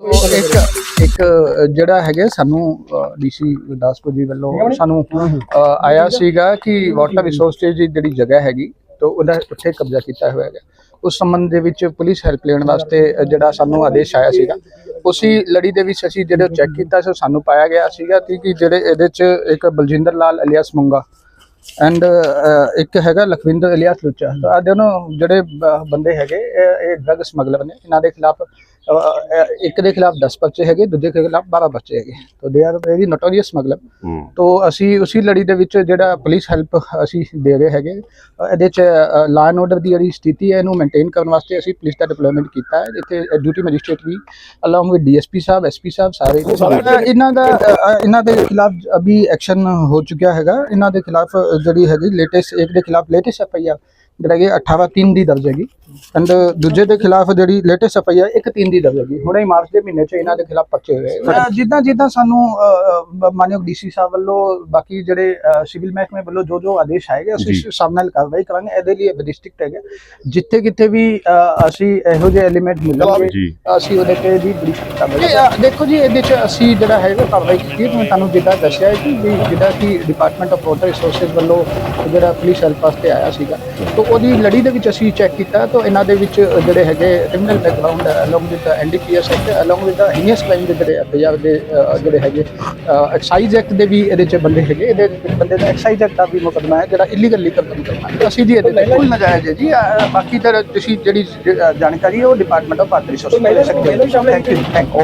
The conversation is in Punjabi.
ਉਹ ਇੱਕ ਇੱਕ ਜਿਹੜਾ ਹੈਗਾ ਸਾਨੂੰ ਡੀਸੀ ਗੁਰਦਾਸਪੁਰ ਜੀ ਵੱਲੋਂ ਸਾਨੂੰ ਆਇਆ ਸੀਗਾ ਕਿ ਵਾਟਰ ਰਿਸੋਰਸਜ਼ ਦੀ ਜਿਹੜੀ ਜਗ੍ਹਾ ਹੈਗੀ ਤਾਂ ਉਹਦਾ ਉੱਥੇ ਕਬਜ਼ਾ ਕੀਤਾ ਹੋਇਆ ਹੈਗਾ। ਉਸ ਸੰਬੰਧ ਦੇ ਵਿੱਚ ਪੁਲਿਸ ਹੈਲਪ ਲੈਣ ਵਾਸਤੇ ਜਿਹੜਾ ਸਾਨੂੰ ਆਦੇਸ਼ ਆਇਆ ਸੀਗਾ ਉਸੇ ਲੜੀ ਦੇ ਵਿੱਚ ਅਸੀਂ ਜਦੋਂ ਚੈੱਕ ਕੀਤਾ ਸੋ ਸਾਨੂੰ ਪਾਇਆ ਗਿਆ ਸੀਗਾ ਕਿ ਕਿ ਜਿਹੜੇ ਇਹਦੇ ਚ ਇੱਕ ਬਲਜਿੰਦਰ ਲਾਲ ਅਲੀਆਸ ਮੁੰਗਾ ਐਂਡ ਇੱਕ ਹੈਗਾ ਲਖਵਿੰਦਰ ਇਲਿਆਸ ਲੁੱਚਾ। ਤਾਂ ਆਹ ਦੋਨੋਂ ਜਿਹੜੇ ਬੰਦੇ ਹੈਗੇ ਇਹ ਡਰਗ ਸਮਗਲਰ ਨੇ। ਇਹਨਾਂ ਦੇ ਖਿਲਾਫ ਇੱਕ ਦੇ ਖਿਲਾਫ 10 ਬੱਚੇ ਹੈਗੇ ਦੂਜੇ ਦੇ ਖਿਲਾਫ 12 ਬੱਚੇ ਹੈਗੇ। ਤਾਂ they are very notorious smuggler ਤੋ ਅਸੀਂ ਉਸੇ ਲੜੀ ਦੇ ਵਿੱਚ ਜਿਹੜਾ ਪੁਲਿਸ ਹੈਲਪ ਅਸੀਂ ਦੇ ਰਹੇ ਹੈਗੇ ਇਹਦੇ ਚ ਲਾ ਐਂਡ ਆਰਡਰ ਦੀ ਜਿਹੜੀ ਸਥਿਤੀ ਹੈ ਇਹਨੂੰ ਮੇਨਟੇਨ ਕਰਨ ਵਾਸਤੇ ਅਸੀਂ ਪੁਲਿਸ ਦਾ ਡਿਪਲੋਇਮੈਂਟ ਕੀਤਾ ਹੈ। ਇੱਥੇ ਡਿਊਟੀ ਮੈਜਿਸਟ੍ਰੇਟ ਵੀ ਅਲੋਂਗ ਵਿਦ ਡੀਐਸਪੀ ਸਾਹਿਬ ਐਸਪੀ ਸਾਹਿਬ ਸਾਰੇ ਇਹਨਾਂ ਦਾ ਇਹਨਾਂ ਦੇ ਖਿਲਾਫ ਅਭੀ ਐਕਸ਼ਨ ਹੋ ਚੁੱਕਿਆ ਹੈਗਾ। ਇਹਨਾਂ ਦੇ ਖਿਲਾਫ ਜਿਹੜੀ ਹੈਗੀ ਲੇਟੈਸਟ ਇੱਕ ਦੇ ਖਿਲਾਫ ਲੇਟੈਸਟ ਐਫਆਈਆਰ ਜਿਹੜਾ ਕਿ 18 3 ਦੀ ਦਰਜ ਹੈਗੀ। ਐਂਡ ਦੂਜੇ ਦੇ ਖਿਲਾਫ ਜਿਹੜੀ ਲੇਟੈਸਟ ਐਫਆਈਆਰ ਇੱਕ 3 ਦੀ ਦਰਜ ਹੈਗੀ। ਹੁਣੇ ਹੀ ਮਾਰਚ ਦੇ ਮਹੀਨੇ 'ਚ ਇਹਨਾਂ ਦੇ ਖਿਲਾਫ ਪਰਚੇ ਹੋਏ ਜਿੱਦਾਂ ਜਿੱਦਾਂ ਸਾਨੂੰ ਮਾਨਯੋਗ ਡੀਸੀ ਸਾਹਿਬ ਵੱਲੋਂ ਬਾਕੀ ਜਿਹੜੇ ਸਿਵਲ ਮਹਿਕਮੇ ਵੱਲੋਂ ਜੋ ਜੋ ਆਦੇਸ਼ ਆਏਗੇ ਅਸੀਂ ਹਿਸਾਬ ਨਾਲ ਕਾਰਵਾਈ ਕਰਾਂਗੇ। ਇਹਦੇ ਲਈ ਡਿਸਟ੍ਰਿਕਟ ਹੈਗਾ ਜਿੱਥੇ ਕਿਤੇ ਵੀ ਅਸੀਂ ਇਹੋ ਜਿਹੇ ਐਲੀਮੈਂਟ ਮਿਲਣਗੇ ਅਸੀਂ ਉਹਦੇ ਤੇ ਵੀ ਬੜੀ ਕਾਰਵਾਈ ਕਰਾਂਗੇ। ਦੇਖੋ ਜੀ ਇਹਦੇ ਚ ਅਸੀਂ ਜਿਹੜਾ ਹੈਗਾ ਕਾਰਵਾਈ ਕੀਤੀ ਹੈ। ਮੈਂ ਤੁਹਾਨੂੰ ਜਿੱਦਾਂ ਦੱਸਿਆ ਹੈ ਕਿ ਜਿੱਦਾਂ ਕਿ ਡਿਪਾਰਟਮੈਂਟ ਆਫ ਵਾਟਰ ਰਿਸੋਰਸਸ ਵੱਲੋਂ ਜਿਹੜਾ ਪੁਲਿਸ ਹੈਲਪ ਵਾਸਤੇ ਆਇਆ ਸੀਗਾ ਤਾਂ ਉਹਦੀ ਲੜੀ ਦੇ ਵਿੱਚ ਅਸੀਂ ਚੈੱਕ ਕੀਤਾ ਤਾਂ ਇਹਨਾਂ ਦੇ ਵਿੱਚ ਜਿਹੜੇ ਹੈਗੇ criminal background along with NDPS act along with heinous crime ਦੇ ਜਿਹੜੇ ਐਫਆਈਆਰ ਦੇ ਜਿਹੜੇ ਹੈਗੇ ਐਕਸਾਈਜ਼ ਐਕਟ ਦੇ ਵੀ ਇਹਦੇ ਚ ਬੰਦੇ ਹੈਗੇ ਇਹਦੇ ਬੰਦੇ ਦਾ ਐਕਸਾਈਜ਼ ਐਕਟ ਦਾ ਵੀ ਮੁਕੱਦਮਾ ਹੈ ਜਿਹੜਾ ਇਲੀਗਲੀ ਕਰਦਾ ਮੁਕੱਦਮਾ ਅਸੀਂ ਜੀ ਇਹਦੇ ਤੇ ਕੋਈ ਨਜਾਇਜ਼ ਹੈ ਜੀ ਬਾਕੀ ਤਾਂ ਤੁਸੀਂ ਜਿਹੜੀ ਜਾਣਕਾਰੀ ਹੈ ਉਹ ਡਿਪਾਰਟਮੈਂਟ ਆਫ ਵਾਟਰ ਰਿਸੋਰਸਸ ਲੈ ਸਕਦੇ ਹੋ ਥੈਂਕ ਯੂ